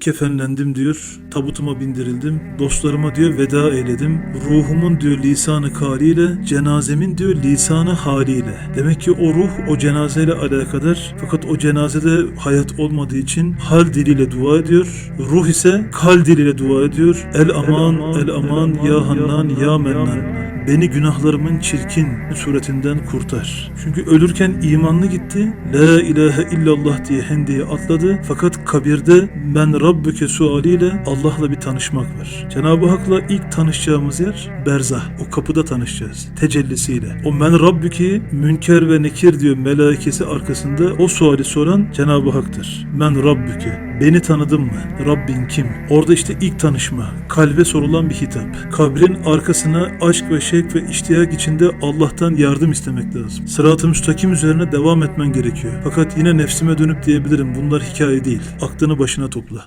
Kefenlendim diyor, tabutuma bindirildim, dostlarıma diyor veda eyledim, ruhumun diyor lisanı kaliyle, cenazemin diyor lisanı haliyle. Demek ki o ruh o cenazeyle alakadar fakat o cenazede hayat olmadığı için hal diliyle dua ediyor, ruh ise kal diliyle dua ediyor. El aman, el aman, ya hannan, ya mennan. Beni günahlarımın çirkin suretinden kurtar. Çünkü ölürken imanlı gitti. La ilahe illallah diye hendeye atladı. Fakat kabirde ben Rabbüke sualiyle Allah'la bir tanışmak var. Cenab-ı Hak'la ilk tanışacağımız yer berzah. O kapıda tanışacağız. Tecellisiyle. O men Rabbüke'yi münker ve nekir diyor melaikesi arkasında o suali soran Cenab-ı Hak'tır. Men Rabbüke. Beni tanıdın mı? Rabbin kim? Orada işte ilk tanışma. Kalbe sorulan bir hitap. Kabrin arkasına aşk ve şevk ve iştiyak içinde Allah'tan yardım istemek lazım. Sırat-ı müstakim üzerine devam etmen gerekiyor. Fakat yine nefsime dönüp diyebilirim bunlar hikaye değil. Aklını başına topla.